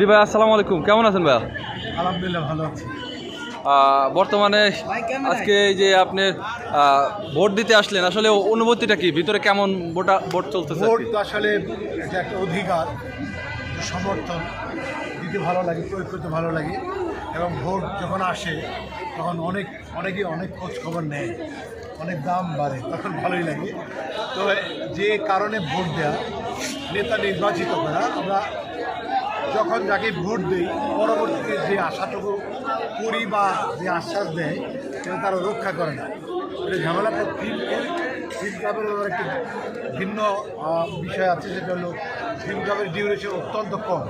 জি ভাই আসসালামু আলাইকুম। কেমন আছেন ভাইয়া আলহামদুলিল্লাহ ভালো আছি। বর্তমানে আজকে এই যে আপনি ভোট দিতে আসলেন আসলে অনুভূতিটা কি? ভিতরে কেমন ভোটা ভোট চলতেছে ভোট তো আসলে এটা একটা অধিকার সমর্থন। দিতে ভালো লাগে প্রয়োগ করতে ভালো লাগে। এবং ভোট যখন আসে তখন অনেক অনেকে অনেক খোঁজ খবর নেয় অনেক দাম বাড়ে তখন ভালোই লাগে। তো যে কারণে ভোট দেওয়া নেতা নির্বাচিত করা আমরা যখন যাকে ভোট দিই, পরবর্তীতে যে আশাটুকু করি বা যে আশ্বাস দেয়, সেটা তারা রক্ষা করে না। এটা ঝামেলা ফিল্ম ফিল্ম ক্লাবের একটি ভিন্ন বিষয় আছে, সেটা হলো ফিল্ম ক্লাবের ডিউরেশন অত্যন্ত কম,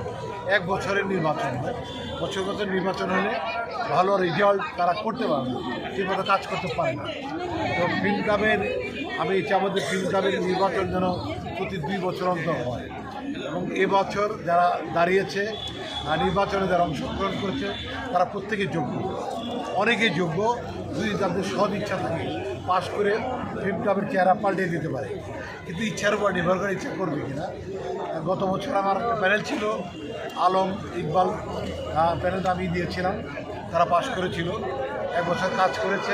এক বছরের নির্বাচন হয়। বছর বছর নির্বাচন হলে ভালো রেজাল্ট তারা করতে পারে না, ঠিকমতো কাজ করতে পারে না। তো ফিল্ম ক্লাবের আমি চাবো আমাদের ফিল্ম ক্লাবের নির্বাচন যেন প্রতি দুই বছর অন্তর হয়। এবং এবছর যারা দাঁড়িয়েছে আর নির্বাচনে যারা অংশগ্রহণ করেছে, তারা প্রত্যেকে যোগ্য। অনেকেই যোগ্য, যদি তাদের সৎ ইচ্ছা থাকে, পাশ করে ফিল্ম ক্লাবের চেহারা পাল্টে দিতে পারে। কিন্তু ইচ্ছার উপর নির্ভর করে ইচ্ছা করবে কিনা গত বছর আমার একটা প্যানেল ছিল, আলম, ইকবাল প্যানেল আমি দিয়েছিলাম, তারা পাশ করেছিল। এক বছর কাজ করেছে,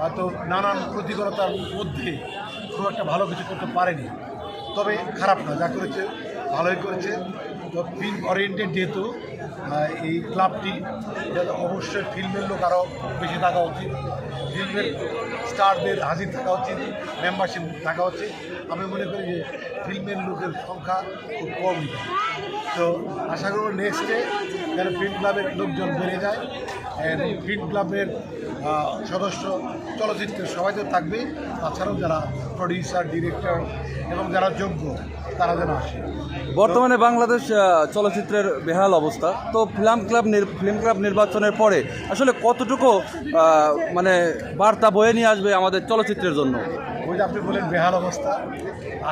হয়তো নানান প্রতিকূলতার মধ্যে খুব একটা ভালো কিছু করতে পারেনি। তবে খারাপ না, যা করেছে ভালোই করেছে। তো ফিল্ম ওরিয়েন্টেড যেহেতু এই ক্লাবটি অবশ্যই ফিল্মের লোক আরও বেশি থাকা উচিত। ফিল্মের স্টারদের হাজির থাকা উচিত মেম্বারশিপ থাকা উচিত। আমি মনে করি যে ফিল্মের লোকের সংখ্যা খুব কম। তো আশা করব নেক্সটে যেন ফিল্ম ক্লাবের লোকজন বেড়ে যায়। ফিল্ম ক্লাবের সদস্য চলচ্চিত্রের সবাই তো থাকবে তাছাড়াও যারা প্রডিউসার ডিরেক্টর এবং যারা যোগ্য তারা যেন আসে। বর্তমানে বাংলাদেশ চলচ্চিত্রের বেহাল অবস্থা। তো ফিল্ম ক্লাব ফিল্ম ক্লাব নির্বাচনের পরে আসলে কতটুকু মানে বার্তা বয়ে নিয়ে আসবে আমাদের চলচ্চিত্রের জন্য? ওই যে আপনি বলেন বেহাল অবস্থা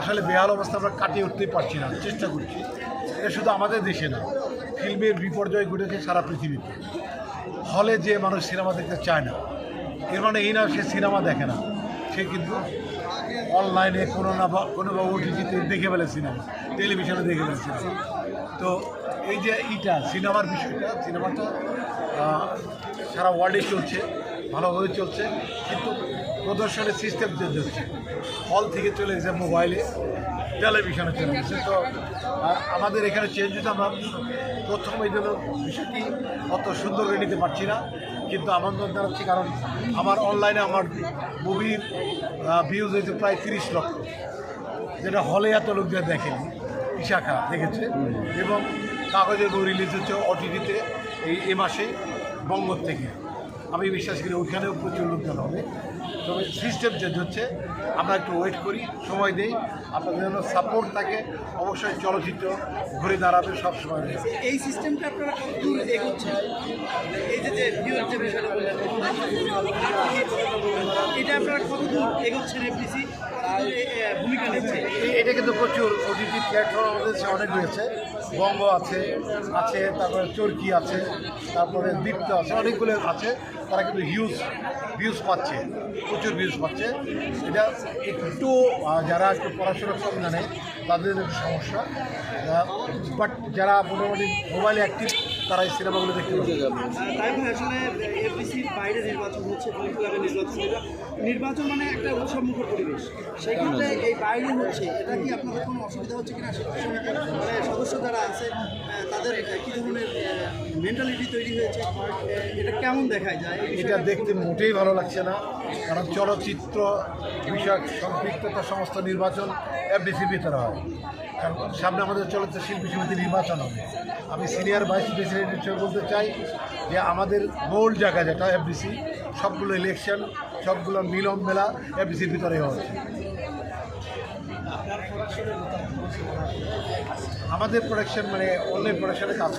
আসলে বেহাল অবস্থা আমরা কাটিয়ে উঠতেই পারছি না চেষ্টা করছি। এটা শুধু আমাদের দেশে না ফিল্মের বিপর্যয় ঘটেছে সারা পৃথিবীতে। হলে যে মানুষ সিনেমা দেখতে চায় না এর মানে এই না সে সিনেমা দেখে না। সে কিন্তু অনলাইনে কোনো না কোনো বা ওটিটিতে দেখে ফেলে সিনেমা। টেলিভিশনে দেখে ফেলে সিনেমা। তো এই যে এইটা, সিনেমার বিষয়টা সিনেমাটা সারা ওয়ার্ল্ডে চলছে, ভালোভাবে চলছে, কিন্তু প্রদর্শনের সিস্টেম চেঞ্জ হচ্ছে। হল থেকে চলে গেছে মোবাইলে টেলিভিশনে চলে গেছে। তো আমাদের এখানে চেঞ্জ হচ্ছে আমরা প্রথম এই জন্য বিষয়টি অত সুন্দর করে নিতে পারছি না। কিন্তু আমন্ত্রণ জানাচ্ছি কারণ আমার অনলাইনে আমার মুভির ভিউজ হয়েছে প্রায় তিরিশ লক্ষ। যেটা হলে এত লোকজন দেখেনি ইশাখা দেখেছে। এবং কাগজের বই রিলিজ হচ্ছে ওটিটিতে এই এ মাসে বঙ্গর থেকে। আমি বিশ্বাস করি ওইখানেও প্রচুর লোকজন হবে। তবে সিস্টেম চেঞ্জ হচ্ছে। আমরা একটু ওয়েট করি সময় দেই। আপনাদের জন্য সাপোর্ট থাকে। অবশ্যই চলচ্চিত্র ঘুরে দাঁড়াবে সব সময়। রয়েছে এই সিস্টেমটা আপনারা কত দূর এগোচ্ছেন? এই যে যে এটা আপনারা কত দূর এগোচ্ছেন এফডিসি ভূমিকা নিচ্ছে এটা কিন্তু প্রচুর ওটিটি প্ল্যাটফর্ম আমাদের দেশে অনেক রয়েছে। বঙ্গ আছে আছে তারপরে চরকি আছে তারপরে দীপ্ত আছে অনেকগুলো আছে। তারা কিন্তু হিউজ ভিউজ পাচ্ছে, প্রচুর ভিউজ পাচ্ছে। এটা একটু যারা একটু পড়াশোনা কম জানে, তাদের একটু সমস্যা। বাট যারা মোটামুটি মোবাইলে অ্যাক্টিভ তারা এই সিনেমাগুলো দেখতে পাচ্ছে বাইরে নির্বাচন হচ্ছে নির্বাচন। নির্বাচন মানে একটা উৎসবমুখর পরিবেশ। ক্ষেত্রে এই বাইরে হচ্ছে, এটা কি আপনাদের কোনো অসুবিধা হচ্ছে কিনা মানে সদস্য যারা আছে তাদের কী ধরনের মেন্টালিটি তৈরি হয়েছে? এটা কেমন দেখায় যায়? এটা দেখতে মোটেই ভালো লাগছে না, কারণ চলচ্চিত্র, বিষয়ক সম্পৃক্ততা সমস্ত নির্বাচন এফডিসির ভিতরে হয়। কারণ সামনে আমাদের চলচ্চিত্র শিল্পী সমিতি নির্বাচন হবে। আমি সিনিয়র ভাইস প্রেসিডেন্ট হিসেবে বলতে চাই যে আমাদের মূল জায়গা যেটা এফডিসি সবগুলো ইলেকশন সবগুলো মিলন মেলা এফডিসির ভিতরে হচ্ছে। আমাদের প্রোডাকশন মানে অনলাইন প্রোডাকশনে কাজ